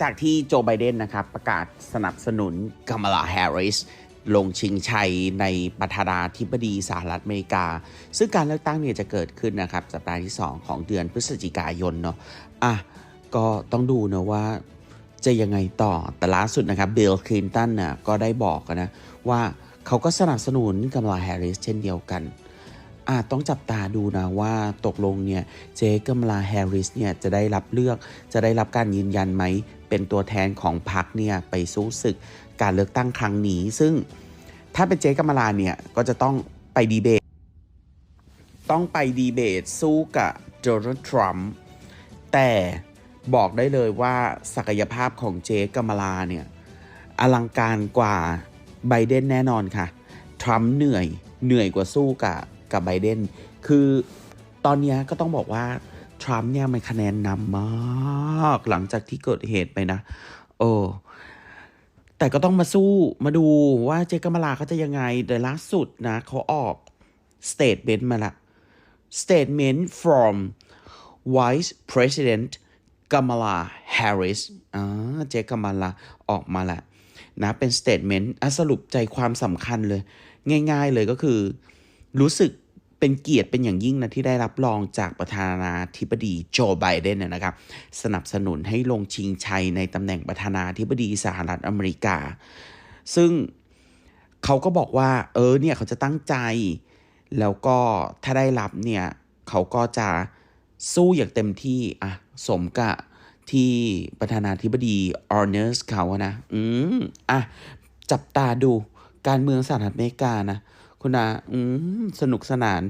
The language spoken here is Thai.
จากที่โจไบเดนนะครับประกาศสนับสนุนกามลาแฮร์ริสลงชิงชัยในประธานาธิบดีสหรัฐอเมริกา ซึ่งการเลือกตั้งเนี่ยจะเกิดขึ้นนะครับ สัปดาห์ที่ 2 ของเดือนพฤศจิกายนเนาะอะก็ต้องดูนะว่าจะยังไงต่อแต่ล่าสุดนะครับบิลคลินตันน่ะก็ได้บอกนะว่าเขาก็สนับสนุนกามลาแฮร์ริสเช่นเดียวกัน อาจต้องจับตาดูนะว่าตกลงเนี่ยเจกัมลาแฮร์ริสเนี่ยจะได้รับเลือก จะได้รับการยืนยันไหม เป็นตัวแทนของพรรคเนี่ยไปสู้ศึกการเลือกตั้งครั้งนี้ ซึ่งถ้าเป็นเจกัมลาเนี่ยก็จะต้องไปดีเบต ต้องไปดีเบตสู้กับโดนัลด์ทรัมป์แต่บอกได้เลยว่าศักยภาพของเจกัมลาเนี่ยอลังการกว่าไบเดนแน่นอนค่ะ ทรัมป์เหนื่อยเหนื่อยกว่าสู้กับ กับไบเดนคือตอนนี้ก็ต้องบอกว่า ทรัมป์เนี่ยมันคะแนนนำมาก หลังจากที่เกิดเหตุไปนะ โอ้แต่ก็ต้องมาสู้มาดูว่าเจกัมลาเขาจะยังไงเดี๋ยวล่าสุดนะ เขาออกสเต t เ e น t มาละ statement from Vice President Kamala Harris อ่าเจกัมลาออกมาล้วนะเป็น statement สรุปใจความสำคัญเลย ง่ายๆเลยก็คือ รู้สึกเป็นเกียรติเป็นอย่างยิ่งนะที่ได้รับรองจากประธานาธิบดีโจไบเดนนะนะครับ สนับสนุนให้ลงชิงชัยในตำแหน่งประธานาธิบดีสหรัฐอเมริกา ซึ่งเขาก็บอกว่า เออเนี่ยเขาจะตั้งใจ แล้วก็ถ้าได้รับเนี่ยเขาก็จะสู้อย่างเต็มที่อะสมกับที่ประธานาธิบดีออร์เนสเขาอะนะ อืมอะจับตาดูการเมืองสหรัฐอเมริกานะ คุณอาอืมสนุกสนาน